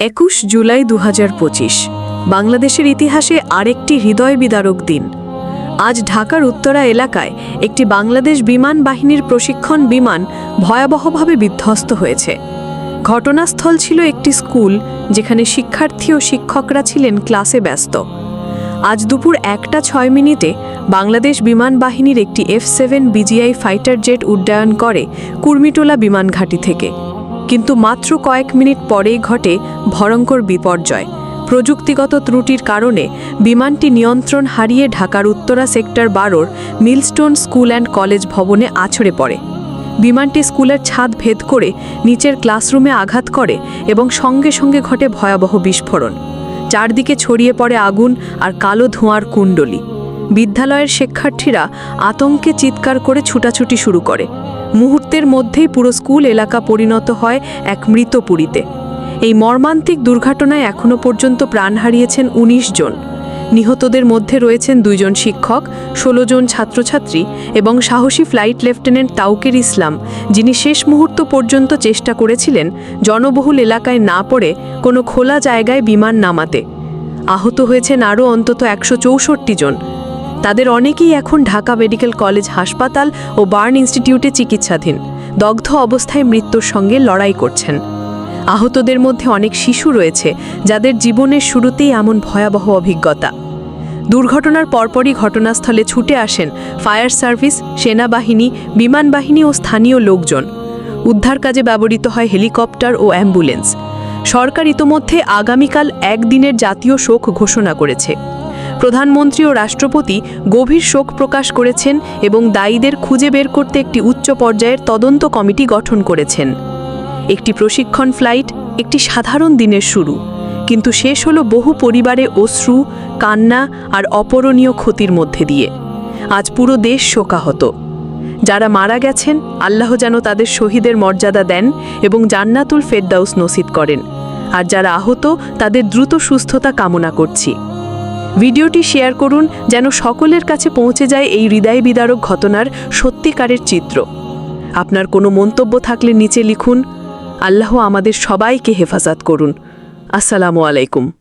একুশ জুলাই দু হাজার পঁচিশ, বাংলাদেশের ইতিহাসে আরেকটি হৃদয় বিদারক দিন। আজ ঢাকার উত্তরা এলাকায় একটি বাংলাদেশ বিমান বাহিনীর প্রশিক্ষণ বিমান ভয়াবহভাবে বিধ্বস্ত হয়েছে। ঘটনাস্থল ছিল একটি স্কুল, যেখানে শিক্ষার্থী ও শিক্ষকরা ছিলেন ক্লাসে ব্যস্ত। আজ দুপুর একটা ছয় মিনিটে বাংলাদেশ বিমান বাহিনীর একটি F seven BGI fighter jet উড্ডয়ন করে কুর্মিটোলা বিমান ঘাঁটি থেকে। কিন্তু মাত্র কয়েক মিনিট পরেই ঘটে ভয়ঙ্কর বিপর্যয়। প্রযুক্তিগত ত্রুটির কারণে বিমানটি নিয়ন্ত্রণ হারিয়ে ঢাকার উত্তরা সেক্টর বারোর মিলস্টোন স্কুল অ্যান্ড কলেজ ভবনে আছড়ে পড়ে। বিমানটি স্কুলের ছাদ ভেদ করে নিচের ক্লাসরুমে আঘাত করে এবং সঙ্গে সঙ্গে ঘটে ভয়াবহ বিস্ফোরণ। চারদিকে ছড়িয়ে পড়ে আগুন আর কালো ধোঁয়ার কুণ্ডলি। বিদ্যালয়ের শিক্ষার্থীরা আতঙ্কে চিৎকার করে ছুটাছুটি শুরু করে। মুহূর্তের মধ্যেই পুরো স্কুল এলাকা পরিণত হয় এক মৃতপুরীতে এই মর্মান্তিক দুর্ঘটনায় এখনও পর্যন্ত প্রাণ হারিয়েছেন ১৯ জন। নিহতদের মধ্যে রয়েছেন দুইজন শিক্ষক ১৬ জন ছাত্রছাত্রী এবং সাহসী ফ্লাইট লেফটেন্যান্ট তাউকের ইসলাম, যিনি শেষ মুহূর্ত পর্যন্ত চেষ্টা করেছিলেন জনবহুল এলাকায় না পড়ে কোনো খোলা জায়গায় বিমান নামাতে। আহত হয়েছেন আরও অন্তত একশো চৌষট্টি জন। তাদের অনেকেই এখন ঢাকা মেডিকেল কলেজ হাসপাতাল ও বার্ন ইনস্টিটিউটে চিকিৎসাধীন, দগ্ধ অবস্থায় মৃত্যুর সঙ্গে লড়াই করছেন। আহতদের মধ্যে অনেক শিশু রয়েছে যাদের জীবনের শুরুতেই এমন ভয়াবহ অভিজ্ঞতা। দুর্ঘটনার পরপরই ঘটনাস্থলে ছুটে আসেন ফায়ার সার্ভিস, সেনাবাহিনী বিমান বাহিনী ও স্থানীয় লোকজন। উদ্ধার কাজে ব্যবহৃত হয় হেলিকপ্টার ও অ্যাম্বুলেন্স। সরকার ইতোমধ্যে আগামীকাল একদিনের জাতীয় শোক ঘোষণা করেছে। প্রধানমন্ত্রী ও রাষ্ট্রপতি গভীর শোক প্রকাশ করেছেন এবং দায়ীদের খুঁজে বের করতে একটি উচ্চ পর্যায়ের তদন্ত কমিটি গঠন করেছেন। একটি প্রশিক্ষণ ফ্লাইট একটি সাধারণ দিনের শুরু, কিন্তু শেষ হলো বহু পরিবারে অশ্রু, কান্না আর অপরণীয় ক্ষতির মধ্যে দিয়ে। আজ পুরো দেশ শোকাহত। যারা মারা গেছেন, আল্লাহ যেন তাদের শহীদের মর্যাদা দেন এবং জান্নাতুল ফেরদাউস নসিদ করেন। আর যারা আহত, তাদের দ্রুত সুস্থতা কামনা করছি। ভিডিওটি শেয়ার করুন যেন সকলের কাছে পৌঁছে যায় এই হৃদয় বিদারক ঘটনার সত্যিকারের চিত্র। আপনার কোনো মন্তব্য থাকলে নিচে লিখুন। আল্লাহ আমাদের সবাইকে হেফাজত করুন। আসসালামু আলাইকুম।